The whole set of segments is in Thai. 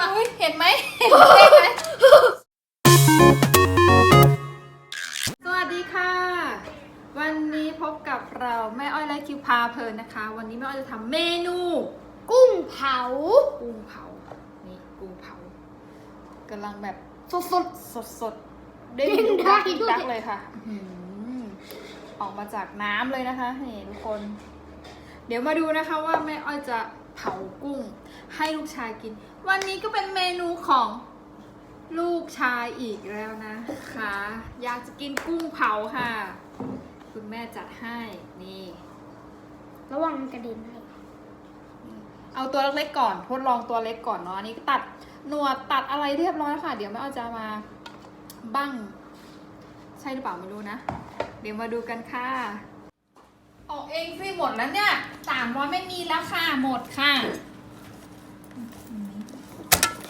มาอุ๊ยเห็นไหมเห็นเด้งไหมสวัสดีค่ะ วันนี้พบกับเราแม่อ้อยและคิวพาเพลินนะคะ วันนี้แม่อ้อยจะทำเมนูกุ้งเผา กุ้งเผา นี่กุ้งเผากำลังแบบสดสดสดสดๆเด้งดุกดักดุกดักเลยค่ะอื้อหือออกมาจากน้ำเลยนะคะนี่ทุกคน เดี๋ยวมาดูนะคะว่าแม่อ้อยจะ เผากุ้ง ให้ลูกชายกิน วันนี้ก็เป็นเมนูของลูกชายอีกแล้วนะคะ อยากจะกินกุ้งเผาค่ะ คุณแม่จัดให้นี่ ระวังกระเด็นให้เอาตัวเล็กๆก่อนทดลองตัวเล็กก่อนเนาะอันนี้ตัดหนวดตัดอะไรเรียบร้อยค่ะ เดี๋ยวแม่อ้อยจะมาบั้งใช่หรือเปล่าไม่รู้นะ เดี๋ยวมาดูกันค่ะ ออกเองสิหมดแล้วเนี่ยสามร้อยไม่มีแล้วค่ะ หมดค่ะ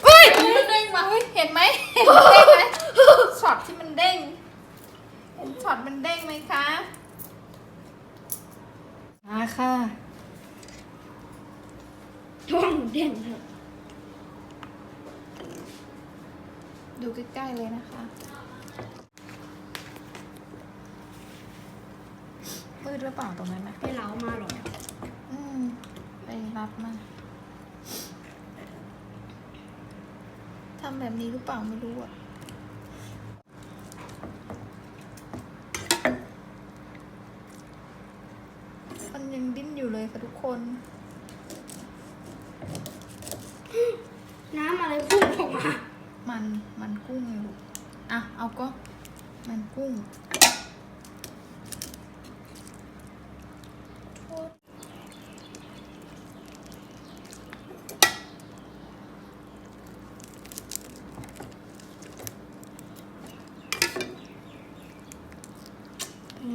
เฮ้ยมันเด้งมาเฮ้ยเห็นไหมเห็นเด้งไหมช็อตที่มันเด้งเห็นช็อตมันเด้งไหมคะ มาค่ะระวังเด่นเถอะดูใกล้ๆเลยนะคะ ดหรือเปล่าตรงนั้นนะไปเล้ามาหรออืมไปรับมาทำแบบนี้หรือเปล่าไม่รู้อะมันยังดิ้นอยู่เลยค่ะทุกคน น้ำอะไรพุ่งออกมา มันมันกุ้งไงลูกอะเอาก็มันกุ้ง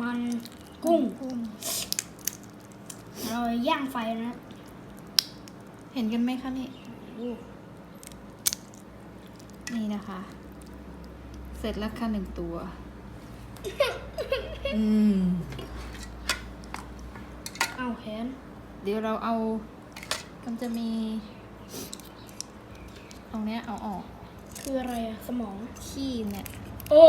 มันกุ้ง กุ้ง เราย่าง ไฟนะ เห็นกันไหมคะนี่อู้นี่นะคะ เสร็จแล้วค่ะหนึ่งตัว อืม เอาแขนเดี๋ยวเราเอามันจะมี ตรงเนี้ยเอาออก คืออะไรอะสมองขี้เนี่ย โอ้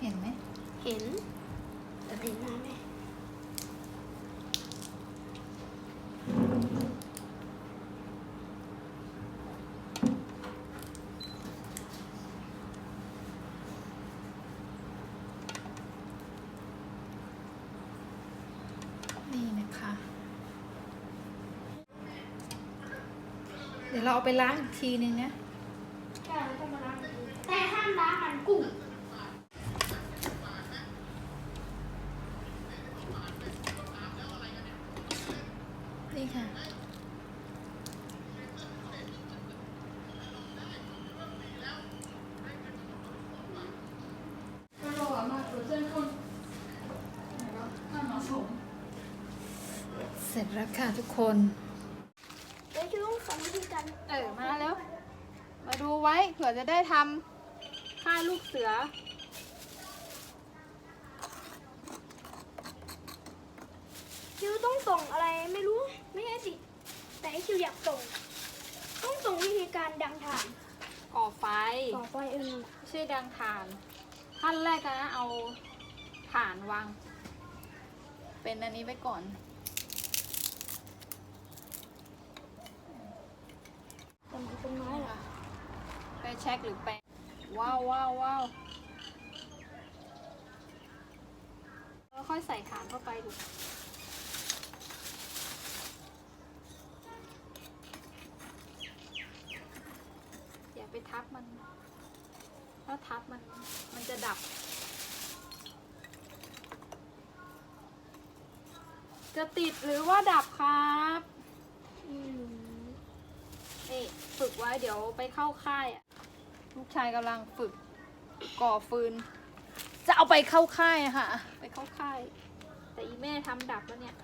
เห็นไหม เห็นแต่เห็นหน้าไหม นี่นะคะ เดี๋ ยวเราเอาไปล้างอีกทีนึงนะใช่เราต้องมาล้างมือแต่ห้ามล้างมันกุ้งนี่ค่ะ เสร็จแล้วค่ะทุกคน เดี๋ยวจะต้องสอนวิธีการ เออ มาแล้ว มาดูไว้เผื่อ จะได้ทำค่าลูกเสือ คิวต้องส่งอะไรไม่รู้ไม่ใช่สิ แต่ไอ้คิวอยากส่ง ต้องส่งวิธีการดังถ่านก่อไฟ ต่อไปเออไม่ใช่ดังถ่าน ขั้นแรกนะเอาถ่านวาง เป็นอันนี้ไว้ก่อน แต่มันเป็นไม้เหรอ ไปเช็คหรือไปว้าวว้าวว้าวค่อยใส่ถ่านเข้าไปดูอย่าไปทับมัน ถ้าทับมันมันจะดับ จะติดหรือว่าดับครับอืมนี่ฝึกไว้เดี๋ยวไปเข้าค่ายอะ ลูกชายกำลังฝึกก่อฟืน จะเอาไปเข้าค่ายค่ะไปเข้าค่าย แต่อีแม่ทำดับแล้วเนี่ย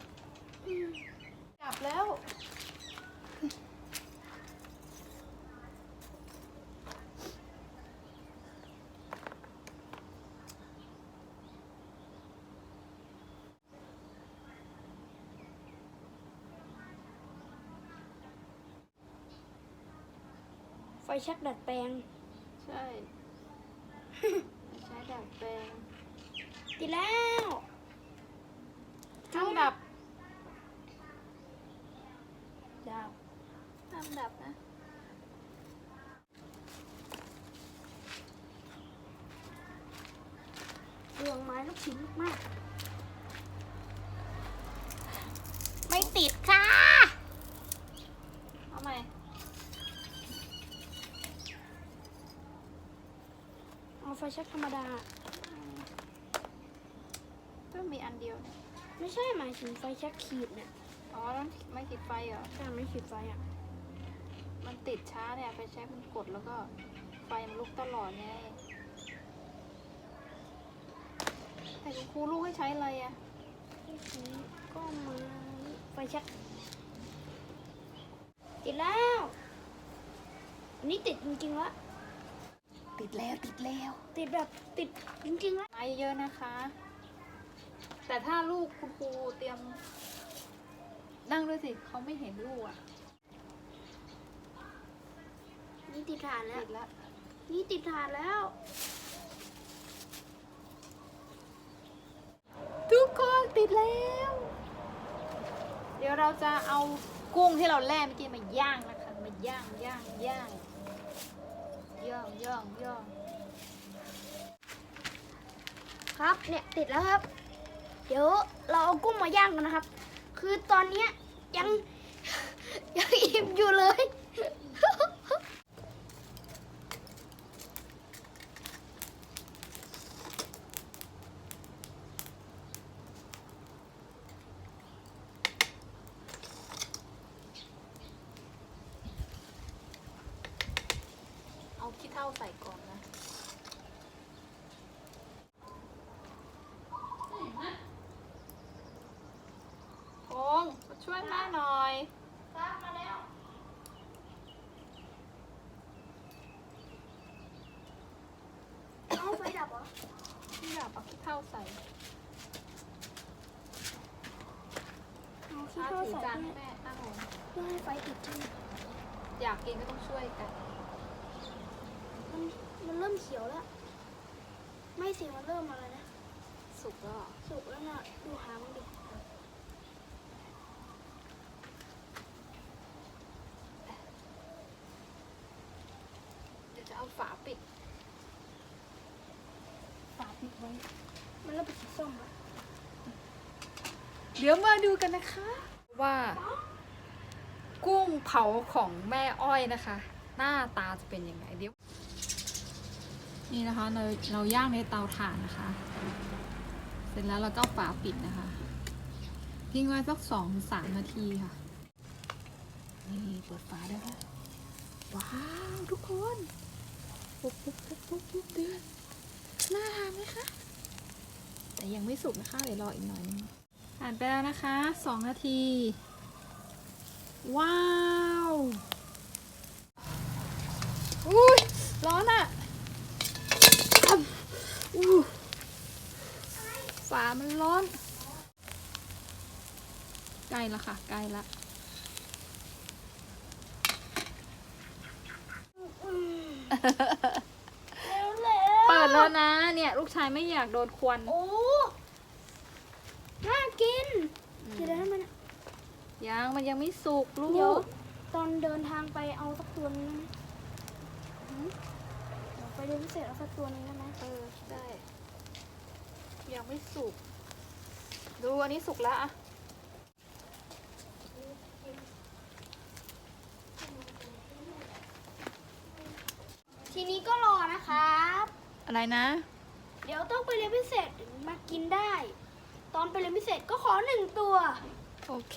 ดับแล้ว ไฟชักดัดแปลง ใช่ ใช้ดัดแปลงติดแล้วห้ามดับดาวห้ามดับนะเรืองไม้ลูกชิ้นมาก ไม่ติดค่ะ เอาใหม่ เอาไฟแช็กธรรมดา ก็มีอันเดียวเนี่ยไม่ใช่หมายถึงไฟแช็กขีดเนี่ยอ๋อแล้วไม่ติดไฟเหรอถ้าไม่ขีดไฟอะ มันติดช้าเนี่ยไฟแช็กมันกดแล้วก็ไฟมันลุกตลอดไงแต่คุณครูลูกให้ใช้อะไรอะก็มาไฟแช็กติดแล้วอันนี้ติดจริงๆแล้ว ติดแล้วติดแล้ว ติดแบบติดจริงๆแล้วไม้เยอะนะคะ แต่ถ้าลูกคุณครูเตรียม นั่งด้วยสิเขาไม่เห็นลูกอะนี่ติดฐานแล้วติดแล้วนี่ติดฐานแล้ว ทุกคนติดแล้ว เดี๋ยวเราจะเอากุ้งที่เราแล่เมื่อกี้มาย่างนะคะมาย่างย่างย่าง ย่องย่องย่องครับเนี่ยติดแล้วครับ เดี๋ยวเราเอากุ้งมาย่างกันนะครับ คือตอนเนี้ยยังยังอิ่มอยู่เลย เอาขี้เท่าใส่ก่อนนะโอง มาช่วยแม่หน่อยครับมาแล้วเอาไฟดับเหรอที่อยากเอาขี้เท่าใส่เอาขี้อาเท่าถือใส่จานเพื่ให้แม่ตั้งลงอให้ไฟติดจริงอยากกินก็ต้องช่วยกัน มันมันเริ่มเขียวแล้ว ไม่สิมันเริ่มอะไรนะ สุกแล้วเหรอ สุกแล้วน่ะดูหางมันดิ เดี๋ยวจะเอา ฝาปิด ฝาปิดไว้ มันเริ่มเป็นสีส้มแล้วเดี๋ยวมาดูกันนะคะ ว่า กุ้งเผาของแม่อ้อยนะคะ หน้าตาจะเป็นยังไงเดี๋ยว นี่นะคะเราเราย่างในเตาถ่านนะคะ เสร็จแล้วเราก็เอาฝาปิดนะคะทิ้งไว้สักสองสามนาทีค่ะ นี่เปิดฝาได้ค่ะว้าว ทุกคน ปุ๊บปุ๊บปุ๊บปุ๊บปุ๊บเดือนน่าทานไหมคะ แต่ยังไม่สุกนะคะ เดี๋ยวรออีกหน่อยนึงผ่านไปแล้วนะคะสองนาที ว้าวอุ้ยร้อนอะ่ะอู้ฝามันร้อน ใกล้ล้วค่ะ ใกล้ละ เร็วเร็ว เปิดแล้วนะ เนี่ย ลู กชายไม่อยากโดนควันโอ้น่ากินเดี๋ยวได้ไหมเนี่ยยังมันยังไม่สุกลูเดี๋ยวกตอนเดินทางไปเอาสักตัวนึงได้ไหมหืมเดี๋ยวไปเรียนพิเศษเอาสักตัวนึงได้ไหมเออได้ยังไม่สุก ดูอันนี้สุกแล้วอะทีนี้ก็รอนะครับ อะไรนะ เดี๋ยวต้องไปเรียนพิเศษถึงมากินได้ ตอนไปเรียนพิเศษก็ขอหนึ่งตัว โอเค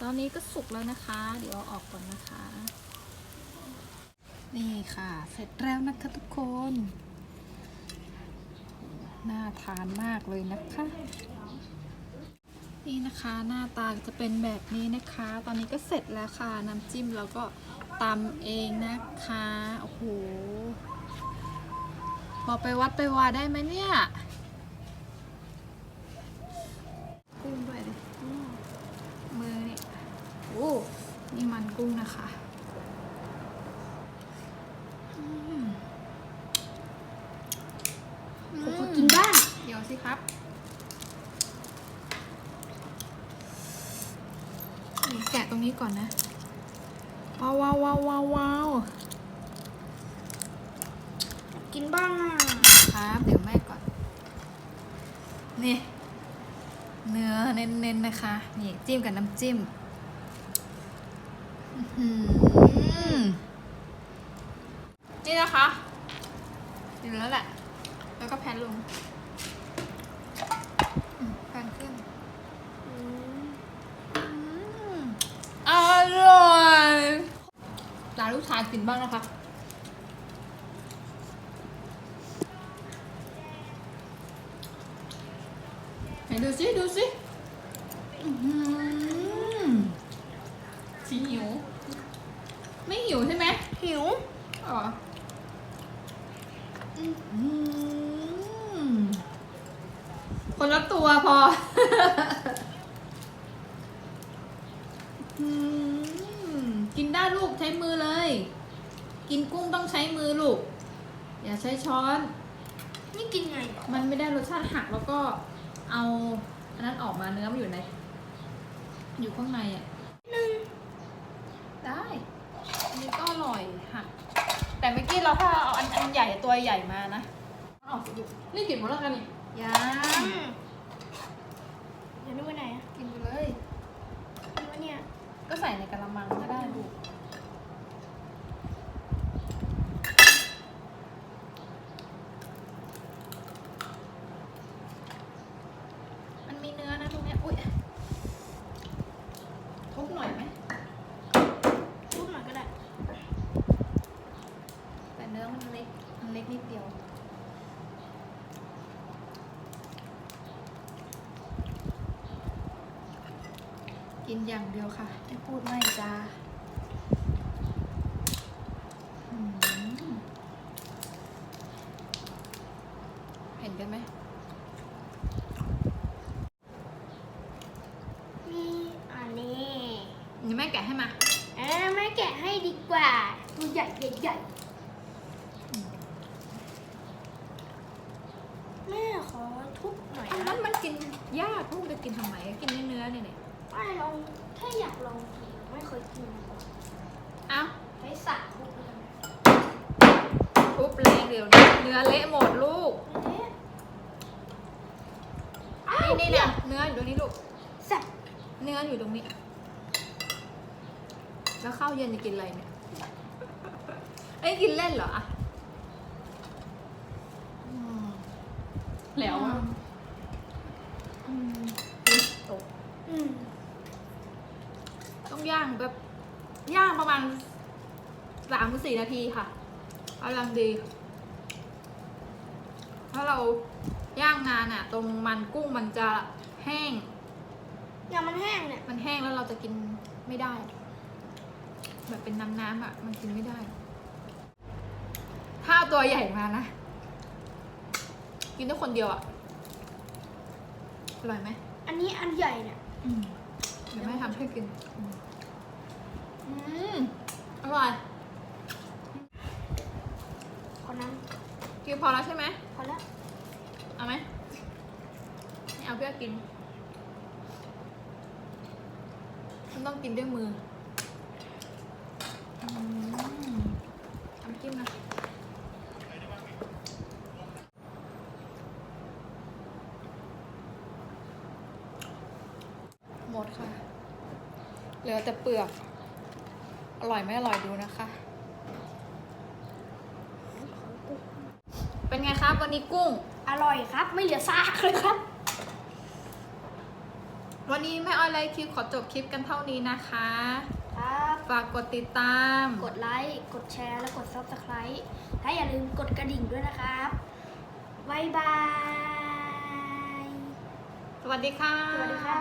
ตอนนี้ก็สุกแล้วนะคะ เดี๋ยวเอาออกก่อนนะคะ นี่ค่ะ เสร็จแล้วนะคะทุกคน น่าทานมากเลยนะคะ นี่นะคะหน้าตาจะเป็นแบบนี้นะคะ ตอนนี้ก็เสร็จแล้วค่ะ น้ำจิ้มเราก็ตำเองนะคะ โอ้โห พอไปวัดไปวาได้ไหมเนี่ยกุ้งด้วยดิมือนี่โอ้นี่มันกุ้งนะคะผมก็กินบ้างเดี๋ยวสิครับแกะตรงนี้ก่อนนะ ว้าวว้าวว้าวว้าว กินบ้างอะครับเดี๋ยวแม่ก่อน นี่ เนื้อเน้นๆนะคะ นี่จิ้มกับน้ำจิ้มนี่นะคะดีแล้วแหละ แล้วก็แผ่นลงแผ่นขึ้นอืมอืมอร่อยตาลูกชายกินบ้างนะคะ ไหนดูสิดูสิอื้อหือชีหิว ไม่หิวใช่ไหมหิวอ๋ออื้อหือคนละตัวพออืมกินได้ลูกใช้มือเลย กินกุ้งต้องใช้มือลูก อย่าใช้ช้อน นี่กินไง มันไม่ได้รสชาติหักแล้วก็ เอาอันนั้นออกมาเนื้อมันอยู่ใน อยู่ข้างในอะหนึ่งได้ อันนี้ก็อร่อยหักแต่เมื่อกี้เราถ้าเอาอันอันใหญ่ตัวใหญ่มานะมันออกสิลูกนี่กินหมดแล้วกันนี่ยังเดี๋ยวนึกว่าไหนอะกินไปเลยนึกว่าเนี่ยก็ใส่ในกระมังก็ได้ลูกมันมีเนื้อนะตรงเนี้ย อุ้ยทุบหน่อยไหม รูปหน่อยก็ได้ แต่เนื้อมันเล็ก มันเล็กนิดเดียว กินอย่างเดียวค่ะไม่พูดไม่จาอืมเห็นกันไหมนี่อันนี้นี่แม่แกะให้มา เอ้ยแม่แกะให้ดีกว่า ตัวใหญ่ใหญ่ๆแม่ขอทุบหน่อยมันะนมันกินยากลูกจะกินทำไม กินเนื้อๆเนี่ยเนี่ย ไม่ลองแค่อยากลองกินไม่เคยกินมาก่อนเอ้าใช้สากทุบเลยนะทุบแรงเดี๋ยวนี้เนื้อเละหมดลูกเอ๊ะอ้าวนี่นี่เนี่ยเนื้ออยู่ตรงนี้ลูกแซ่บเนื้ออยู่ตรงนี้ แล้วข้าวเย็นจะกินอะไรเนี่ย เอ้ยกินเล่นเหรออะอืมแล้วอะอืมตก อืม ต้องย่างแบบ ย่างประมาณสามถึงสี่นาทีค่ะกำลังดี ถ้าเราย่างนานอะตรงมันกุ้งมันจะแห้ง อย่างมันแห้งเนี่ย มันแห้งแล้วเราจะกินไม่ได้ แบบเป็นน้ำน้ำๆอะ มันกินไม่ได้ ถ้าเอาตัวใหญ่มานะ กินได้คนเดียวอะ อร่อยไหม อันนี้อันใหญ่เนี่ยอืมเดี๋ยวแม่ทำให้กิน อืมอืมอร่อย ขอน้กินพอแล้วใช่ไหมำพอแล้ว เอาไหมไม่เอาเพื่อกิน มันต้องกินด้วยมืออืมทำจิ้มนะหมดค่ะ เหลือแต่เปลือก อร่อยไม่อร่อยดูนะคะ เป็นไงครับวันนี้กุ้ง อร่อยครับ ไม่เหลือซากเลยครับ วันนี้แม่ออยไลฟ์คลิปขอจบคลิปกันเท่านี้นะคะ ครับ ฝากกดติดตาม กดไลค์ กดแชร์ และกด subscribe ถ้าอย่าลืมกดกระดิ่งด้วยนะครับบ๊ายบาย สวัสดีค่ะ สวัสดีครับ